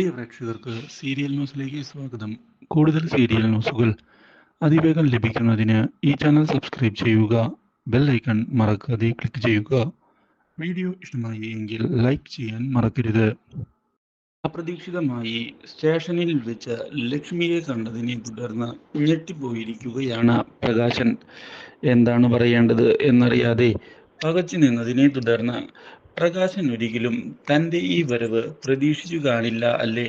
പ്രിയ പ്രേക്ഷകർക്ക് സീരിയൽ ന്യൂസിലേക്ക് സ്വാഗതം. കൂടുതൽ സീരിയൽ ന്യൂസുകൾ അതിവേഗം ലഭിക്കുന്നതിന് ഈ ചാനൽ സബ്സ്ക്രൈബ് ചെയ്യുക ബെൽ ഐക്കൺ മറക്കാതെ ക്ലിക്ക് ചെയ്യുക. വീഡിയോ ഇഷ്ടമായി എങ്കിൽ ലൈക്ക് ചെയ്യാൻ മറക്കരുത്. അപ്രതീക്ഷിതമായി സ്റ്റേഷനിൽ വെച്ച് ലക്ഷ്മിയെ കണ്ടതിനെ തുടർന്ന് ഞെട്ടിപ്പോയിരിക്കുകയാണ് പ്രകാശൻ. എന്താണ് പറയേണ്ടത് എന്നറിയാതെ പകച്ചു നിന്നതിനെ തുടർന്ന് പ്രകാശൻ ഒരിക്കലും തന്റെ ഈ വരവ് പ്രതീക്ഷിച്ചു കാണില്ല അല്ലേ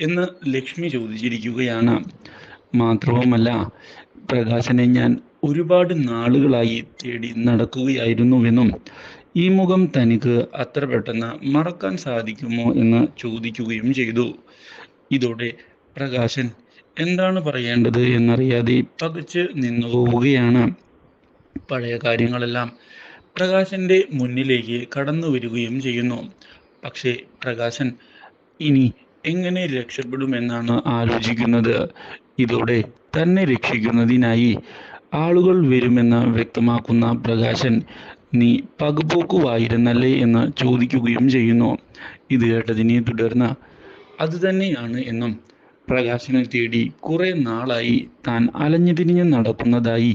എന്ന് ലക്ഷ്മി ചോദിച്ചിരിക്കുകയാണ്. മാത്രവുമല്ല പ്രകാശനെ ഞാൻ ഒരുപാട് നാളുകളായി തേടി നടക്കുകയായിരുന്നുവെന്നും ഈ മുഖം തനിക്ക് അത്ര പെട്ടെന്ന് മറക്കാൻ സാധിക്കുമോ എന്ന് ചോദിക്കുകയും ചെയ്തു. ഇതോടെ പ്രകാശൻ എന്താണ് പറയേണ്ടത് എന്നറിയാതെ പകച്ച് നിന്നു പോവുകയാണ്. പഴയ കാര്യങ്ങളെല്ലാം പ്രകാശന്റെ മുന്നിലേക്ക് കടന്നു വരികയും ചെയ്യുന്നു. പക്ഷേ പ്രകാശൻ ഇനി എങ്ങനെ രക്ഷപ്പെടുമെന്നാണ് ആലോചിക്കുന്നത്? ഇതോടെ തന്നെ രക്ഷിക്കുന്നതിനായി ആളുകൾ വരുമെന്ന് വ്യക്തമാക്കുന്ന പ്രകാശൻ നീ പകപോക്കുവായിരുന്നല്ലേ? എന്ന് ചോദിക്കുകയും ചെയ്യുന്നു. ഇത് കേട്ടതിനെ തുടർന്ന് അത് തന്നെയാണ് എന്നും പ്രകാശനെ തേടി കുറെ നാളായി താൻ അലഞ്ഞു തിരിഞ്ഞ് നടക്കുന്നതായി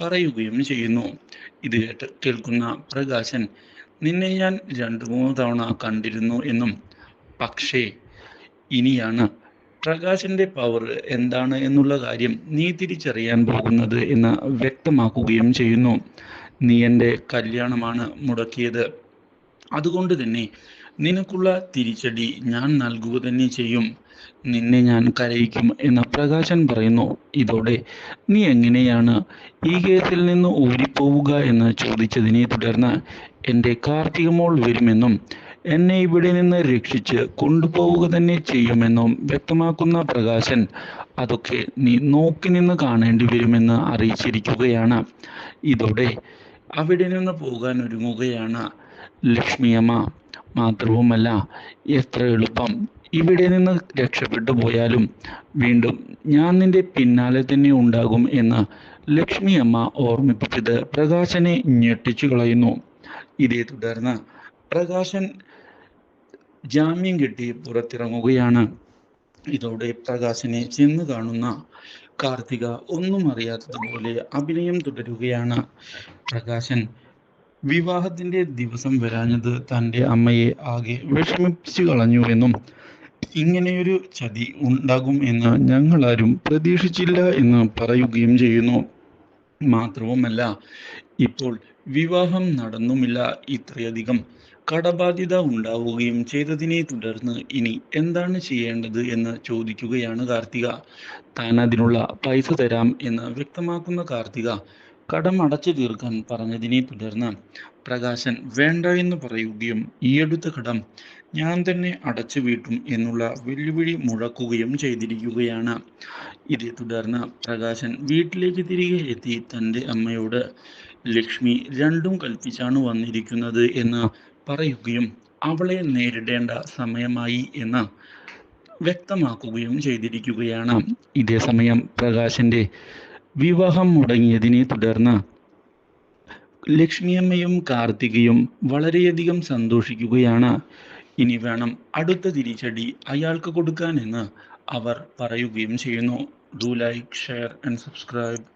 പറയുകയും ചെയ്യുന്നു. ഇത് കേട്ട് കേൾക്കുന്ന പ്രകാശൻ നിന്നെ ഞാൻ രണ്ടു മൂന്ന് തവണ കണ്ടിരുന്നു എന്നും. പക്ഷേ ഇനിയാണ്. പ്രകാശന്റെ പവർ എന്താണ് എന്നുള്ള കാര്യം നീ തിരിച്ചറിയാൻ പോകുന്നത് എന്ന് വ്യക്തമാക്കുകയും ചെയ്യുന്നു. നീ എന്റെ കല്യാണമാണ് മുടക്കിയത്. അതുകൊണ്ട് തന്നെ നിനക്കുള്ള തിരിച്ചടി ഞാൻ നൽകുക തന്നെ ചെയ്യും. നിന്നെ ഞാൻ കരയിക്കും എന്ന പ്രകാശൻ പറയുന്നു. ഇതോടെ നീ എങ്ങനെയാണ് ഈ കേസിൽ നിന്ന് ഊരിപ്പോവുക എന്ന് ചോദിച്ചതിനെ തുടർന്ന് എന്റെ കാർത്തിക മോൾ വരുമെന്നും എന്നെ ഇവിടെ നിന്ന് രക്ഷിച്ച് കൊണ്ടുപോവുക തന്നെ ചെയ്യുമെന്നും വ്യക്തമാക്കുന്ന പ്രകാശൻ അതൊക്കെ നീ നോക്കി നിന്ന് കാണേണ്ടി വരുമെന്ന് അറിയിച്ചിരിക്കുകയാണ്. ഇതോടെ അവിടെ നിന്ന് പോകാൻ ഒരുങ്ങുകയാണ് ലക്ഷ്മിയമ്മ മാത്രവുമല്ല എത്ര എളുപ്പം. ഇവിടെ നിന്ന് രക്ഷപ്പെട്ടു പോയാലും വീണ്ടും ഞാൻ നിന്റെ പിന്നാലെ തന്നെ ഉണ്ടാകും എന്ന് ലക്ഷ്മിയമ്മ ഓർമ്മിപ്പിച്ചത് പ്രകാശനെ ഞെട്ടിച്ചു കളയുന്നു. ഇതേ തുടർന്ന് പ്രകാശൻ ജാമ്യം കിട്ടി പുറത്തിറങ്ങുകയാണ്. ഇതോടെ പ്രകാശനെ ചെന്ന് കാണുന്ന കാർത്തിക ഒന്നും അറിയാത്തതുപോലെ അഭിനയം തുടരുകയാണ്. പ്രകാശൻ വിവാഹത്തിന്റെ ദിവസം വരാഞ്ഞത് തന്റെ അമ്മയെ ആകെ വിഷമിപ്പിച്ചു കളഞ്ഞു എന്നും ഇങ്ങനെയൊരു ചതി ഉണ്ടാകും എന്ന് ഞങ്ങൾ ആരും പ്രതീക്ഷിച്ചില്ല എന്ന് പറയുകയും ചെയ്യുന്നു. മാത്രവുമല്ല ഇപ്പോൾ വിവാഹം നടന്നുമില്ല ഇത്രയധികം. കടബാധ്യത ഉണ്ടാവുകയും ചെയ്തതിനെ തുടർന്ന് ഇനി എന്താണ് ചെയ്യേണ്ടത് എന്ന് ചോദിക്കുകയാണ് കാർത്തിക. താൻ അതിനുള്ള പൈസ തരാം എന്ന് വ്യക്തമാക്കുന്ന കാർത്തിക കടം അടച്ചു തീർക്കാൻ പറഞ്ഞതിനെ തുടർന്ന് പ്രകാശൻ വേണ്ട എന്ന് പറയുകയും ഈ അടുത്ത കടം ഞാൻ തന്നെ അടച്ചു വീട്ടും എന്നുള്ള വെല്ലുവിളി മുഴക്കുകയും ചെയ്തിരിക്കുകയാണ്. ഇതേ തുടർന്ന് പ്രകാശൻ വീട്ടിലേക്ക് തിരികെ എത്തി തന്റെ അമ്മയോട് ലക്ഷ്മി രണ്ടും കൽപ്പിച്ചാണ് വന്നിരിക്കുന്നത് എന്ന് പറയുകയും അവളെ നേരിടേണ്ട സമയമായി എന്ന് വ്യക്തമാക്കുകയും ചെയ്തിരിക്കുകയാണ്. ഇതേ സമയം പ്രകാശന്റെ വിവാഹം മുടങ്ങിയതിനെ തുടർന്ന് ലക്ഷ്മിയമ്മയും കാർത്തികയും വളരെയധികം സന്തോഷിക്കുകയാണ്. ഇനി വേണം അടുത്ത തിരിച്ചടി അയാൾക്ക് കൊടുക്കാനെന്ന് അവർ പറയുകയും ചെയ്യുന്നു. Do like share and subscribe